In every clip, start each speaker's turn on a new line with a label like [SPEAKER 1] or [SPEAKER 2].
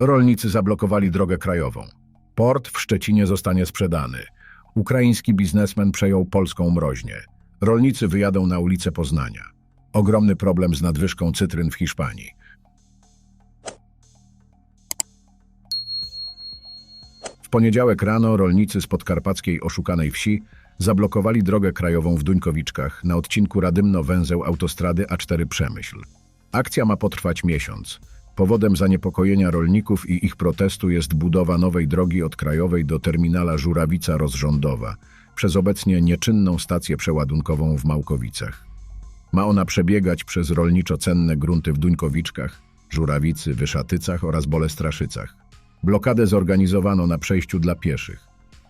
[SPEAKER 1] Rolnicy zablokowali drogę krajową. Port w Szczecinie zostanie sprzedany. Ukraiński biznesmen przejął polską mroźnię. Rolnicy wyjadą na ulicę Poznania. Ogromny problem z nadwyżką cytryn w Hiszpanii. W poniedziałek rano rolnicy z podkarpackiej oszukanej wsi zablokowali drogę krajową w Duńkowiczkach na odcinku Radymno-Węzeł autostrady A4 Przemyśl. Akcja ma potrwać miesiąc. Powodem zaniepokojenia rolników i ich protestu jest budowa nowej drogi od krajowej do terminala Żurawica Rozrządowa przez obecnie nieczynną stację przeładunkową w Małkowicach. Ma ona przebiegać przez rolniczo cenne grunty w Duńkowiczkach, Żurawicy, Wyszatycach oraz Bolestraszycach. Blokadę zorganizowano na przejściu dla pieszych.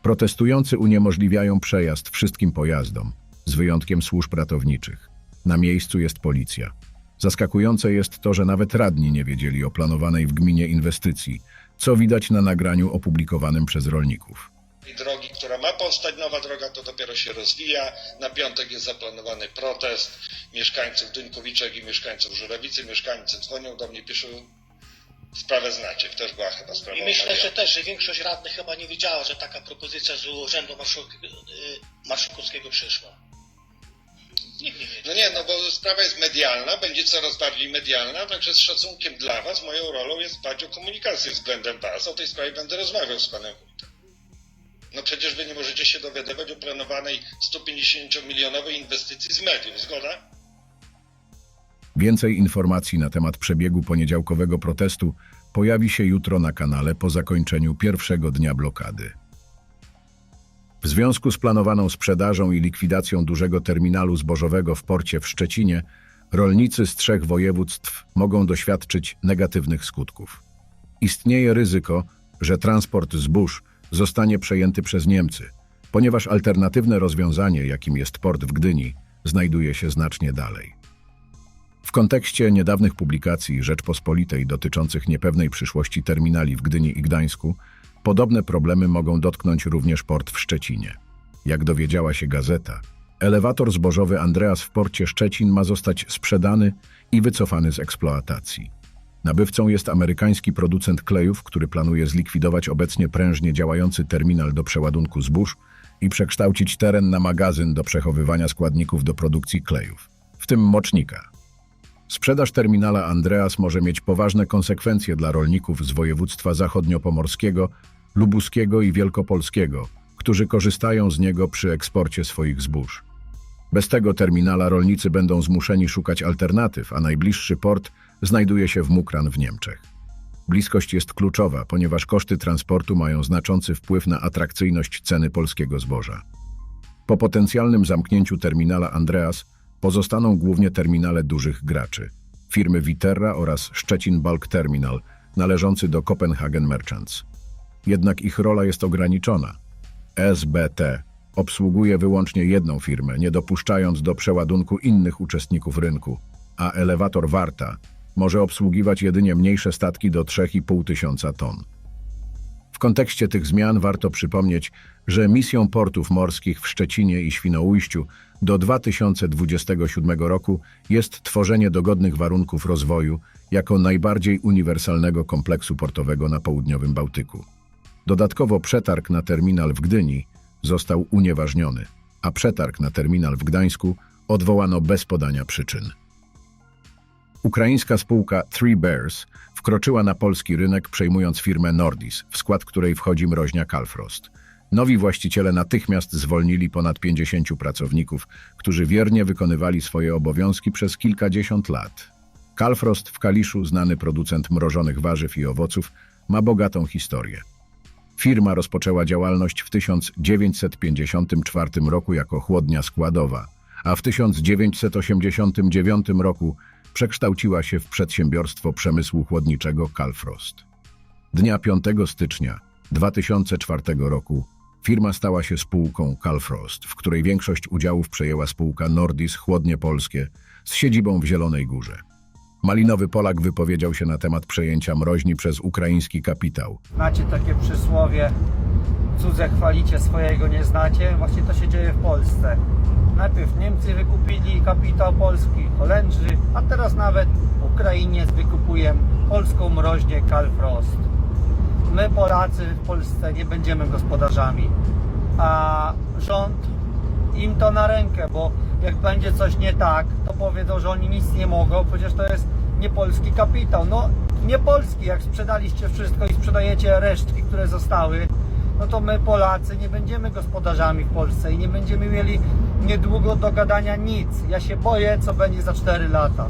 [SPEAKER 1] Protestujący uniemożliwiają przejazd wszystkim pojazdom, z wyjątkiem służb ratowniczych. Na miejscu jest policja. Zaskakujące jest to, że nawet radni nie wiedzieli o planowanej w gminie inwestycji, co widać na nagraniu opublikowanym przez rolników.
[SPEAKER 2] drogi, która ma powstać, nowa droga to dopiero się rozwija. Na piątek jest zaplanowany protest mieszkańców Duńkowiczek i mieszkańców Żurawicy. Mieszkańcy dzwonią do mnie, piszą, sprawę znacie, też była chyba sprawa
[SPEAKER 3] I myślę, że też, że większość radnych chyba nie wiedziała, że taka propozycja z Urzędu y, Marszałkowskiego przyszła.
[SPEAKER 2] No nie, no bo sprawa jest medialna, będzie coraz bardziej medialna, także z szacunkiem dla Was moją rolą jest dbać o komunikację względem Was. O tej sprawie będę rozmawiał z Panem Wójtem. No przecież Wy nie możecie się dowiadywać o planowanej 150-milionowej inwestycji z mediów, zgoda?
[SPEAKER 1] Więcej informacji na temat przebiegu poniedziałkowego protestu pojawi się jutro na kanale po zakończeniu pierwszego dnia blokady. W związku z planowaną sprzedażą i likwidacją dużego terminalu zbożowego w porcie w Szczecinie, rolnicy z trzech województw mogą doświadczyć negatywnych skutków. Istnieje ryzyko, że transport zbóż zostanie przejęty przez Niemcy, ponieważ alternatywne rozwiązanie, jakim jest port w Gdyni, znajduje się znacznie dalej. W kontekście niedawnych publikacji Rzeczpospolitej dotyczących niepewnej przyszłości terminali w Gdyni i Gdańsku, podobne problemy mogą dotknąć również port w Szczecinie. Jak dowiedziała się gazeta, elewator zbożowy Andreas w porcie Szczecin ma zostać sprzedany i wycofany z eksploatacji. Nabywcą jest amerykański producent klejów, który planuje zlikwidować obecnie prężnie działający terminal do przeładunku zbóż i przekształcić teren na magazyn do przechowywania składników do produkcji klejów, w tym mocznika. Sprzedaż terminala Andreas może mieć poważne konsekwencje dla rolników z województwa zachodniopomorskiego, lubuskiego i wielkopolskiego, którzy korzystają z niego przy eksporcie swoich zbóż. Bez tego terminala rolnicy będą zmuszeni szukać alternatyw, a najbliższy port znajduje się w Mukran w Niemczech. Bliskość jest kluczowa, ponieważ koszty transportu mają znaczący wpływ na atrakcyjność ceny polskiego zboża. Po potencjalnym zamknięciu terminala Andreas pozostaną głównie terminale dużych graczy, firmy Viterra oraz Szczecin Bulk Terminal, należący do Copenhagen Merchants. Jednak ich rola jest ograniczona. SBT obsługuje wyłącznie jedną firmę, nie dopuszczając do przeładunku innych uczestników rynku, a elewator Warta może obsługiwać jedynie mniejsze statki do 3,5 tysiąca ton. Kontekście tych zmian warto przypomnieć, że misją portów morskich w Szczecinie i Świnoujściu do 2027 roku jest tworzenie dogodnych warunków rozwoju jako najbardziej uniwersalnego kompleksu portowego na południowym Bałtyku. Dodatkowo przetarg na terminal w Gdyni został unieważniony, a przetarg na terminal w Gdańsku odwołano bez podania przyczyn. Ukraińska spółka Three Bears wkroczyła na polski rynek przejmując firmę Nordis, w skład której wchodzi mroźnia Calfrost. Nowi właściciele natychmiast zwolnili ponad 50 pracowników, którzy wiernie wykonywali swoje obowiązki przez kilkadziesiąt lat. Calfrost w Kaliszu, znany producent mrożonych warzyw i owoców, ma bogatą historię. Firma rozpoczęła działalność w 1954 roku jako chłodnia składowa, a w 1989 roku przekształciła się w przedsiębiorstwo przemysłu chłodniczego Calfrost. Dnia 5 stycznia 2004 roku firma stała się spółką Calfrost, w której większość udziałów przejęła spółka Nordis Chłodnie Polskie z siedzibą w Zielonej Górze. Malinowy Polak wypowiedział się na temat przejęcia mroźni przez ukraiński kapitał.
[SPEAKER 4] Znacie takie przysłowie, cudze chwalicie, swojego nie znacie? Właśnie to się dzieje w Polsce. Najpierw Niemcy wykupili kapitał polski, Holendrzy, a teraz nawet Ukrainiec wykupuje polską mroźnię Calfrost. my Polacy w Polsce nie będziemy gospodarzami, a rząd im to na rękę, bo jak będzie coś nie tak, to powiedzą, że oni nic nie mogą, przecież to jest nie polski kapitał. No nie polski, jak sprzedaliście wszystko i sprzedajecie resztki, które zostały, no to my Polacy nie będziemy gospodarzami w Polsce i nie będziemy mieli niedługo do gadania nic. Ja się boję, co będzie za 4 lata.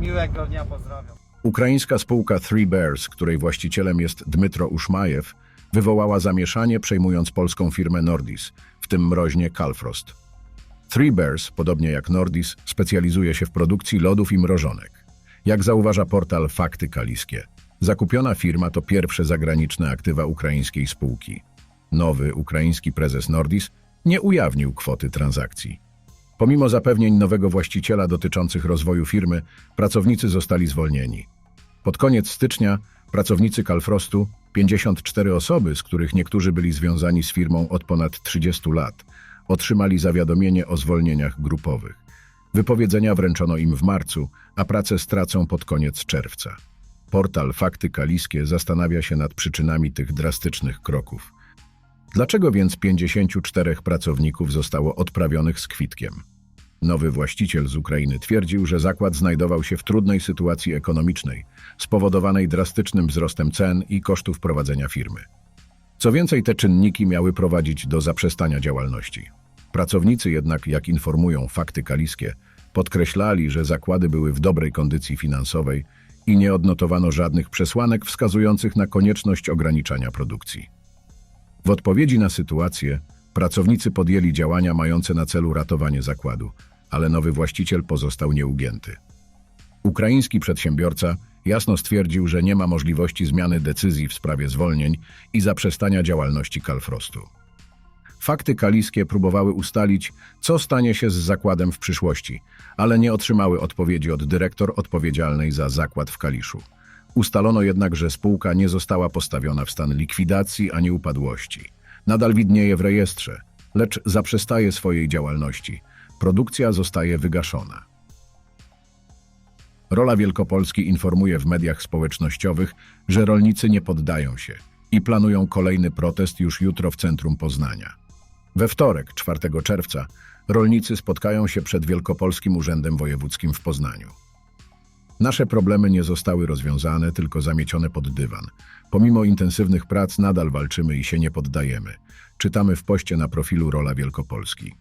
[SPEAKER 4] Miłego dnia, pozdrawiam.
[SPEAKER 1] Ukraińska spółka Three Bears, której właścicielem jest Dmytro Uszmajew, wywołała zamieszanie przejmując polską firmę Nordis, w tym mroźnie Calfrost. Three Bears, podobnie jak Nordis, specjalizuje się w produkcji lodów i mrożonek. Jak zauważa portal Fakty Kaliskie, zakupiona firma to pierwsze zagraniczne aktywa ukraińskiej spółki. Nowy ukraiński prezes Nordis nie ujawnił kwoty transakcji. Pomimo zapewnień nowego właściciela dotyczących rozwoju firmy, pracownicy zostali zwolnieni. Pod koniec stycznia pracownicy Calfrostu, 54 osoby, z których niektórzy byli związani z firmą od ponad 30 lat, otrzymali zawiadomienie o zwolnieniach grupowych. Wypowiedzenia wręczono im w marcu, a pracę stracą pod koniec czerwca. Portal Fakty Kaliskie zastanawia się nad przyczynami tych drastycznych kroków. Dlaczego więc 54 pracowników zostało odprawionych z kwitkiem? Nowy właściciel z Ukrainy twierdził, że zakład znajdował się w trudnej sytuacji ekonomicznej, spowodowanej drastycznym wzrostem cen i kosztów prowadzenia firmy. Co więcej, te czynniki miały prowadzić do zaprzestania działalności. Pracownicy jednak, jak informują fakty kaliskie, podkreślali, że zakłady były w dobrej kondycji finansowej i nie odnotowano żadnych przesłanek wskazujących na konieczność ograniczania produkcji. W odpowiedzi na sytuację pracownicy podjęli działania mające na celu ratowanie zakładu, ale nowy właściciel pozostał nieugięty. Ukraiński przedsiębiorca jasno stwierdził, że nie ma możliwości zmiany decyzji w sprawie zwolnień i zaprzestania działalności Calfrostu. Fakty kaliskie próbowały ustalić, co stanie się z zakładem w przyszłości, ale nie otrzymały odpowiedzi od dyrektor odpowiedzialnej za zakład w Kaliszu. Ustalono jednak, że spółka nie została postawiona w stan likwidacji ani upadłości. Nadal widnieje w rejestrze, lecz zaprzestaje swojej działalności. Produkcja zostaje wygaszona. Rola Wielkopolski informuje w mediach społecznościowych, że rolnicy nie poddają się i planują kolejny protest już jutro w centrum Poznania. We wtorek, 4 czerwca, rolnicy spotkają się przed Wielkopolskim Urzędem Wojewódzkim w Poznaniu. Nasze problemy nie zostały rozwiązane, tylko zamiecione pod dywan. Pomimo intensywnych prac nadal walczymy i się nie poddajemy. Czytamy w poście na profilu Rola Wielkopolski.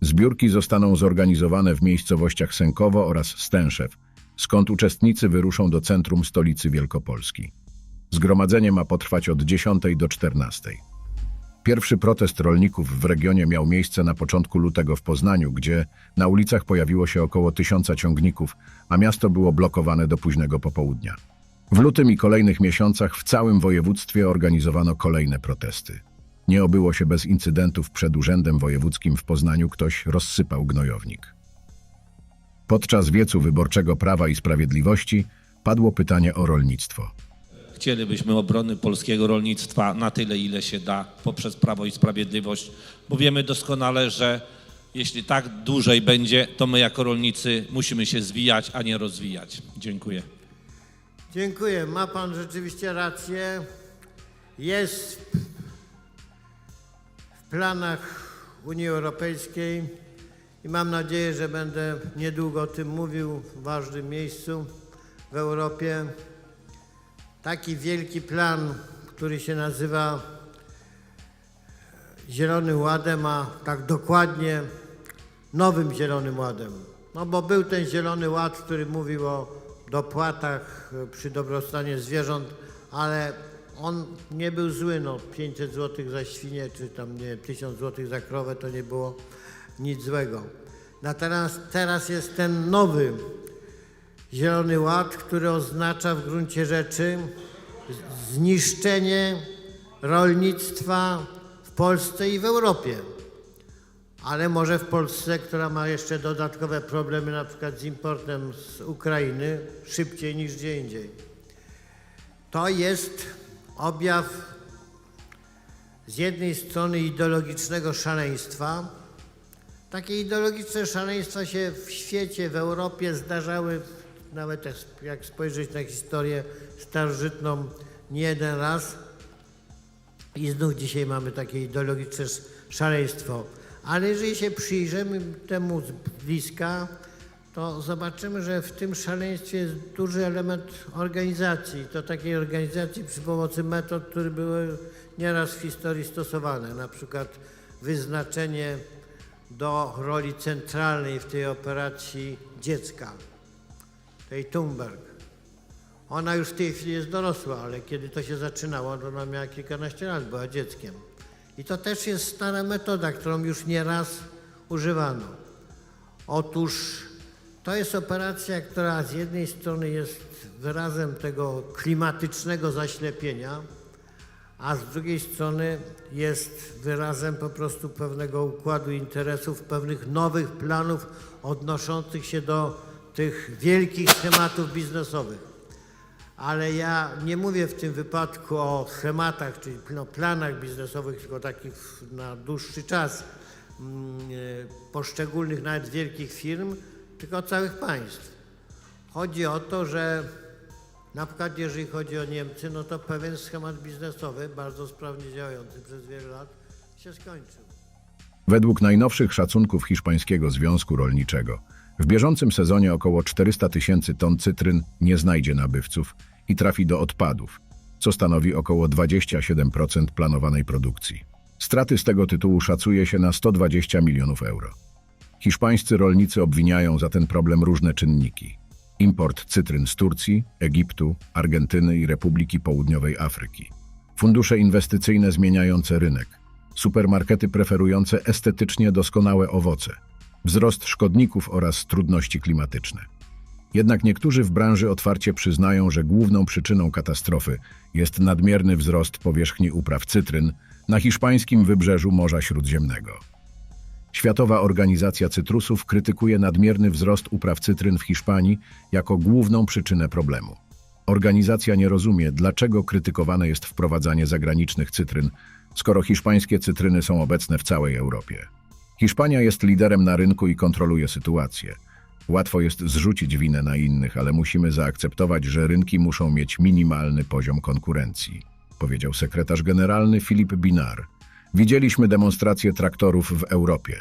[SPEAKER 1] Zbiórki zostaną zorganizowane w miejscowościach Sękowo oraz Stęszew, skąd uczestnicy wyruszą do centrum stolicy Wielkopolski. Zgromadzenie ma potrwać od 10 do 14. Pierwszy protest rolników w regionie miał miejsce na początku lutego w Poznaniu, gdzie na ulicach pojawiło się około tysiąca ciągników, a miasto było blokowane do późnego popołudnia. W lutym i kolejnych miesiącach w całym województwie organizowano kolejne protesty. Nie obyło się bez incydentów przed Urzędem Wojewódzkim w Poznaniu, ktoś rozsypał gnojownik. Podczas wiecu wyborczego Prawa i Sprawiedliwości padło pytanie o rolnictwo.
[SPEAKER 5] Chcielibyśmy obrony polskiego rolnictwa na tyle, ile się da poprzez Prawo i Sprawiedliwość, bo wiemy doskonale, że jeśli tak dłużej będzie, to my jako rolnicy musimy się zwijać, a nie rozwijać. Dziękuję.
[SPEAKER 6] Dziękuję. Ma Pan rzeczywiście rację. Jest w planach Unii Europejskiej i mam nadzieję, że będę niedługo o tym mówił w ważnym miejscu w Europie. Taki wielki plan, który się nazywa Zielonym Ładem, a tak dokładnie Nowym Zielonym Ładem. No bo był ten Zielony Ład, który mówił o dopłatach e, przy dobrostanie zwierząt, ale on nie był zły, no 500 zł za świnię, czy tam nie 1000 zł za krowę, to nie było nic złego. Natomiast teraz jest ten nowy Zielony Ład, który oznacza w gruncie rzeczy zniszczenie rolnictwa w Polsce i w Europie. Ale może w Polsce, która ma jeszcze dodatkowe problemy na przykład z importem z Ukrainy, szybciej niż gdzie indziej. To jest objaw z jednej strony ideologicznego szaleństwa. Takie ideologiczne szaleństwa się w świecie, w Europie zdarzały, nawet jak- spojrzeć na historię starożytną, nie jeden raz. I znów dzisiaj mamy takie ideologiczne szaleństwo. Ale jeżeli się przyjrzymy temu z bliska, to zobaczymy, że w tym szaleństwie jest duży element organizacji. To takiej organizacji przy pomocy metod, które były nieraz w historii stosowane. Na przykład wyznaczenie do roli centralnej w tej operacji dziecka, tej Thunberg. Ona już w tej chwili jest dorosła, ale kiedy to się zaczynało, to ona miała kilkanaście lat, była dzieckiem. I to też jest stara metoda, którą już nieraz używano. Otóż to jest operacja, która z jednej strony jest wyrazem tego klimatycznego zaślepienia, a z drugiej strony jest wyrazem po prostu pewnego układu interesów, pewnych nowych planów odnoszących się do tych wielkich schematów biznesowych. Ale ja nie mówię w tym wypadku o schematach, czyli no, planach biznesowych, tylko takich na dłuższy czas mm, e, poszczególnych nawet wielkich firm, tylko całych państw. Chodzi o to, że na przykład jeżeli chodzi o Niemcy, no to pewien schemat biznesowy, bardzo sprawnie działający przez wiele lat, się skończył.
[SPEAKER 1] Według najnowszych szacunków Hiszpańskiego Związku Rolniczego, w bieżącym sezonie około 400 tysięcy ton cytryn nie znajdzie nabywców i trafi do odpadów, co stanowi około 27% planowanej produkcji. Straty z tego tytułu szacuje się na 120 milionów euro. Hiszpańscy rolnicy obwiniają za ten problem różne czynniki. Import cytryn z Turcji, Egiptu, Argentyny i Republiki Południowej Afryki. Fundusze inwestycyjne zmieniające rynek. Supermarkety preferujące estetycznie doskonałe owoce. Wzrost szkodników oraz trudności klimatyczne. Jednak niektórzy w branży otwarcie przyznają, że główną przyczyną katastrofy jest nadmierny wzrost powierzchni upraw cytryn na hiszpańskim wybrzeżu Morza Śródziemnego. Światowa Organizacja Cytrusów krytykuje nadmierny wzrost upraw cytryn w Hiszpanii jako główną przyczynę problemu. Organizacja nie rozumie, dlaczego krytykowane jest wprowadzanie zagranicznych cytryn, skoro hiszpańskie cytryny są obecne w całej Europie. Hiszpania jest liderem na rynku i kontroluje sytuację. Łatwo jest zrzucić winę na innych, ale musimy zaakceptować, że rynki muszą mieć minimalny poziom konkurencji, powiedział sekretarz generalny Filip Binar. Widzieliśmy demonstracje traktorów w Europie.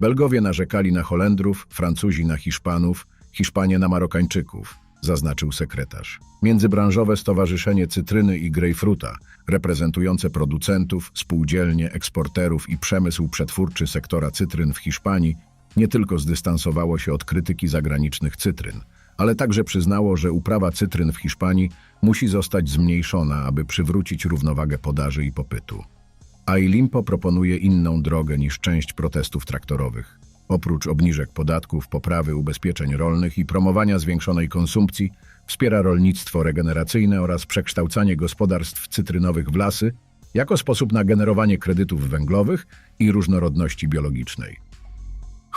[SPEAKER 1] Belgowie narzekali na Holendrów, Francuzi na Hiszpanów, Hiszpanie na Marokańczyków, zaznaczył sekretarz. Międzybranżowe Stowarzyszenie Cytryny i Grejpfruta, reprezentujące producentów, spółdzielnie, eksporterów i przemysł przetwórczy sektora cytryn w Hiszpanii, nie tylko zdystansowało się od krytyki zagranicznych cytryn, ale także przyznało, że uprawa cytryn w Hiszpanii musi zostać zmniejszona, aby przywrócić równowagę podaży i popytu. Ailimpo proponuje inną drogę niż część protestów traktorowych. Oprócz obniżek podatków, poprawy ubezpieczeń rolnych i promowania zwiększonej konsumpcji, wspiera rolnictwo regeneracyjne oraz przekształcanie gospodarstw cytrynowych w lasy jako sposób na generowanie kredytów węglowych i różnorodności biologicznej.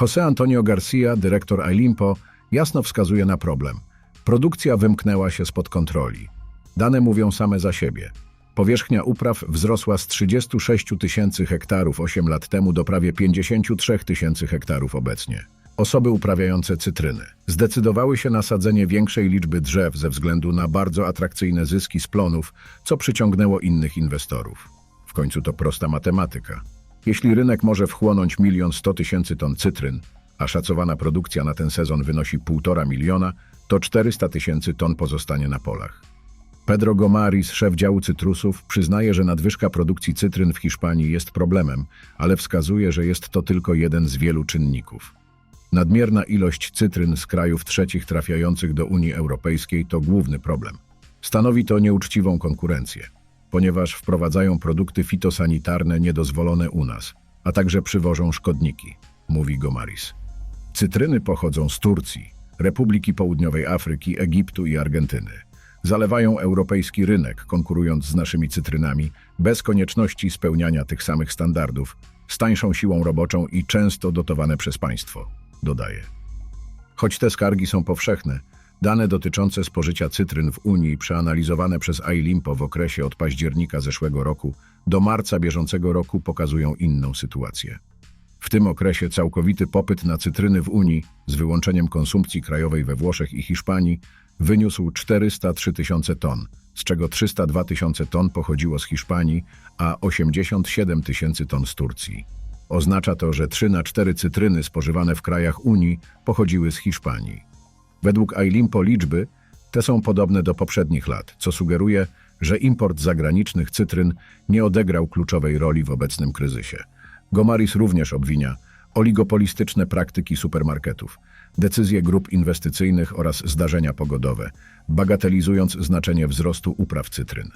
[SPEAKER 1] José Antonio Garcia, dyrektor Ailimpo, jasno wskazuje na problem. Produkcja wymknęła się spod kontroli. Dane mówią same za siebie. Powierzchnia upraw wzrosła z 36 tysięcy hektarów 8 lat temu do prawie 53 tysięcy hektarów obecnie. Osoby uprawiające cytryny zdecydowały się na sadzenie większej liczby drzew ze względu na bardzo atrakcyjne zyski z plonów, co przyciągnęło innych inwestorów. W końcu to prosta matematyka. Jeśli rynek może wchłonąć milion sto tysięcy ton cytryn, a szacowana produkcja na ten sezon wynosi półtora miliona, to 400 tysięcy ton pozostanie na polach. Pedro Gomaris, szef działu cytrusów, przyznaje, że nadwyżka produkcji cytryn w Hiszpanii jest problemem, ale wskazuje, że jest to tylko jeden z wielu czynników. Nadmierna ilość cytryn z krajów trzecich trafiających do Unii Europejskiej to główny problem. Stanowi to nieuczciwą konkurencję, ponieważ wprowadzają produkty fitosanitarne niedozwolone u nas, a także przywożą szkodniki, mówi Gomaris. Cytryny pochodzą z Turcji, Republiki Południowej Afryki, Egiptu i Argentyny. Zalewają europejski rynek, konkurując z naszymi cytrynami, bez konieczności spełniania tych samych standardów, z tańszą siłą roboczą i często dotowane przez państwo, dodaje. Choć te skargi są powszechne, dane dotyczące spożycia cytryn w Unii przeanalizowane przez Ailimpo w okresie od października zeszłego roku do marca bieżącego roku pokazują inną sytuację. W tym okresie całkowity popyt na cytryny w Unii, z wyłączeniem konsumpcji krajowej we Włoszech i Hiszpanii, wyniósł 403 tysiące ton, z czego 302 tysiące ton pochodziło z Hiszpanii, a 87 tysięcy ton z Turcji. Oznacza to, że 3 na 4 cytryny spożywane w krajach Unii pochodziły z Hiszpanii. Według Ailimpo liczby te są podobne do poprzednich lat, co sugeruje, że import zagranicznych cytryn nie odegrał kluczowej roli w obecnym kryzysie. Gomaris również obwinia oligopolistyczne praktyki supermarketów, decyzje grup inwestycyjnych oraz zdarzenia pogodowe, bagatelizując znaczenie wzrostu upraw cytryn.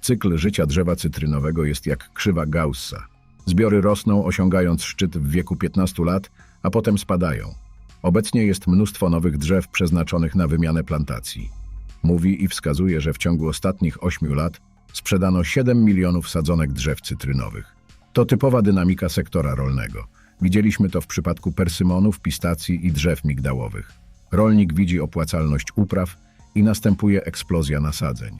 [SPEAKER 1] Cykl życia drzewa cytrynowego jest jak krzywa Gaussa. Zbiory rosną, osiągając szczyt w wieku 15 lat, a potem spadają. Obecnie jest mnóstwo nowych drzew przeznaczonych na wymianę plantacji. Mówi i wskazuje, że w ciągu ostatnich 8 lat sprzedano 7 milionów sadzonek drzew cytrynowych. To typowa dynamika sektora rolnego. Widzieliśmy to w przypadku persymonów, pistacji i drzew migdałowych. Rolnik widzi opłacalność upraw i następuje eksplozja nasadzeń.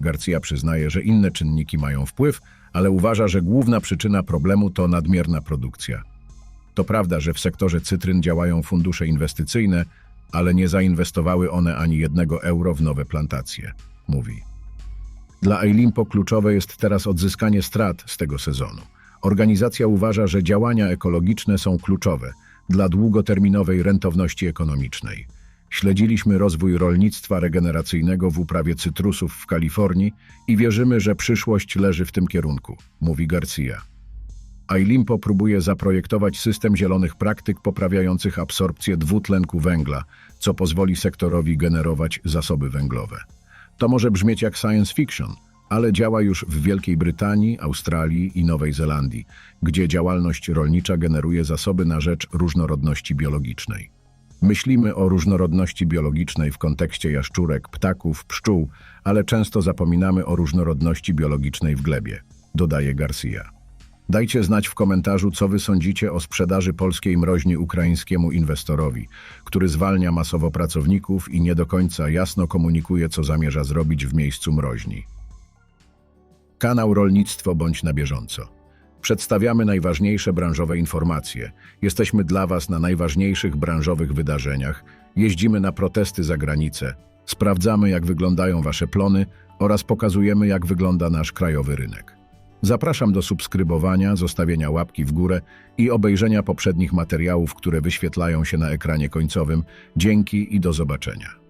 [SPEAKER 1] Garcia przyznaje, że inne czynniki mają wpływ, ale uważa, że główna przyczyna problemu to nadmierna produkcja. To prawda, że w sektorze cytryn działają fundusze inwestycyjne, ale nie zainwestowały one ani jednego euro w nowe plantacje, mówi. Dla Ailimpo kluczowe jest teraz odzyskanie strat z tego sezonu. Organizacja uważa, że działania ekologiczne są kluczowe dla długoterminowej rentowności ekonomicznej. Śledziliśmy rozwój rolnictwa regeneracyjnego w uprawie cytrusów w Kalifornii i wierzymy, że przyszłość leży w tym kierunku, mówi Garcia. Ailimpo próbuje zaprojektować system zielonych praktyk poprawiających absorpcję dwutlenku węgla, co pozwoli sektorowi generować zasoby węglowe. To może brzmieć jak science fiction, ale działa już w Wielkiej Brytanii, Australii i Nowej Zelandii, gdzie działalność rolnicza generuje zasoby na rzecz różnorodności biologicznej. Myślimy o różnorodności biologicznej w kontekście jaszczurek, ptaków, pszczół, ale często zapominamy o różnorodności biologicznej w glebie, dodaje Garcia. Dajcie znać w komentarzu, co wy sądzicie o sprzedaży polskiej mroźni ukraińskiemu inwestorowi, który zwalnia masowo pracowników i nie do końca jasno komunikuje, co zamierza zrobić w miejscu mroźni. Kanał Rolnictwo bądź na bieżąco. Przedstawiamy najważniejsze branżowe informacje. Jesteśmy dla Was na najważniejszych branżowych wydarzeniach. Jeździmy na protesty za granicę. Sprawdzamy, jak wyglądają Wasze plony oraz pokazujemy, jak wygląda nasz krajowy rynek. Zapraszam do subskrybowania, zostawienia łapki w górę i obejrzenia poprzednich materiałów, które wyświetlają się na ekranie końcowym. Dzięki i do zobaczenia.